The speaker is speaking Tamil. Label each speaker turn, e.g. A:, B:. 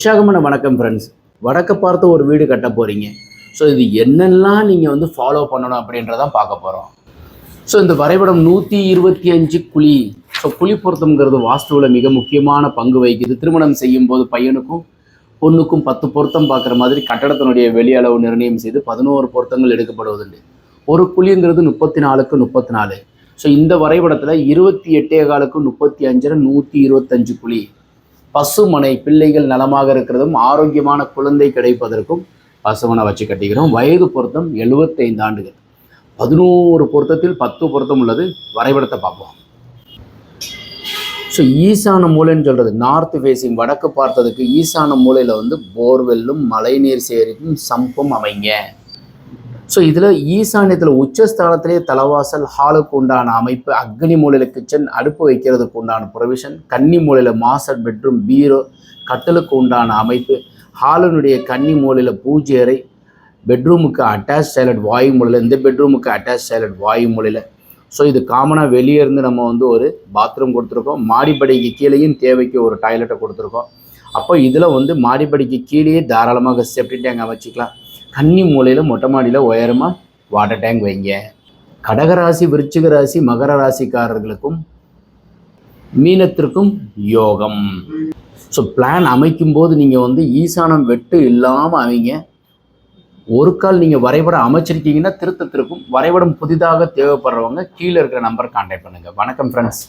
A: உற்சாகமான வணக்கம் ஃப்ரெண்ட்ஸ் வடக்க பார்த்து ஒரு வீடு கட்ட போகிறீங்க ஸோ இது என்னெல்லாம் நீங்கள் வந்து ஃபாலோ பண்ணணும் அப்படின்றதான் பார்க்க போகிறோம் ஸோ இந்த வரைபடம் நூற்றி இருபத்தி அஞ்சு குழி. ஸோ குழி பொருத்தம்ங்கிறது வாஸ்துவில் மிக முக்கியமான பங்கு வகிக்குது. திருமணம் செய்யும்போது பையனுக்கும் பொண்ணுக்கும் பத்து பொருத்தம் பார்க்குற மாதிரி கட்டடத்தினுடைய வெளியளவு நிர்ணயம் செய்து பதினோரு பொருத்தங்கள் எடுக்கப்படுவதுண்டு. ஒரு குழிங்கிறது முப்பத்தி நாலுக்கு முப்பத்தி நாலு ஸோ இந்த வரைபடத்தில் இருபத்தி எட்டே காலுக்கு முப்பத்தி அஞ்சில் நூற்றி இருபத்தஞ்சு குழி. பசுமனை பிள்ளைகள் நலமாக இருக்கிறதும் ஆரோக்கியமான குழந்தை கிடைப்பதற்கும் பசுமனை வச்சு கட்டிக்கிறோம். வயது பொருத்தம் 75 ஆண்டுகள். பதினோரு பொருத்தத்தில் பத்து பொருத்தம் உள்ளது. வரைபடத்தை பார்ப்போம். ஸோ ஈசான மூலைன்னு சொல்கிறது நார்த் ஃபேஸிங் வடக்கு பார்த்ததுக்கு ஈசான மூலையில் வந்து போர்வெல்லும் மழைநீர் சேரிக்கும் சம்பும் அமைங்க. ஸோ இதில் ஈசானியத்தில் உச்சஸ்தானத்திலே தலவாசல் ஹாலுக்கு உண்டான அமைப்பு அக்னி மூலையில் கிச்சன் அடுப்பு வைக்கிறதுக்கு உண்டான ப்ரொவிஷன் கன்னி மூலையில் மாஸ்டர் பெட்ரூம் பீரோ கட்டலுக்கு உண்டான அமைப்பு ஹாலினுடைய கன்னி மூலையில் பூஜை அறை பெட்ரூமுக்கு அட்டாச் டைலட் வாயு மூலையில் இந்த பெட்ரூமுக்கு அட்டாச் சைலட் வாயு மூலையில். ஸோ இது காமனாக வெளியே இருந்து நம்ம வந்து ஒரு பாத்ரூம் கொடுத்துருக்கோம். மாடிப்படிக்கு கீழேயும் தேவைக்கு ஒரு டாய்லெட்டை கொடுத்துருக்கோம். அப்போ இதில் வந்து மாடிப்படிக்கு கீழேயே தாராளமாக செப்டி டேங்க் அமைச்சிக்கலாம் கன்னி மூலையில் மொட்டை மாடியில் உயரமாக வாட்டர் டேங்க் வைங்க. கடகராசி விருச்சிக ராசி மகர ராசிக்காரர்களுக்கும் மீனத்திற்கும் யோகம். ஸோ பிளான் அமைக்கும்போது நீங்கள் வந்து ஈசானம் வெட்டு இல்லாமல் அவங்க ஒரு கால் நீங்கள் வரைபடம் அமைச்சிருக்கீங்கன்னா திருத்தத்திற்கும் வரைபடம் புதிதாக தேவைப்படுறவங்க கீழே இருக்கிற நம்பர் கான்டாக்ட் பண்ணுங்கள் வணக்கம் ஃப்ரெண்ட்ஸ்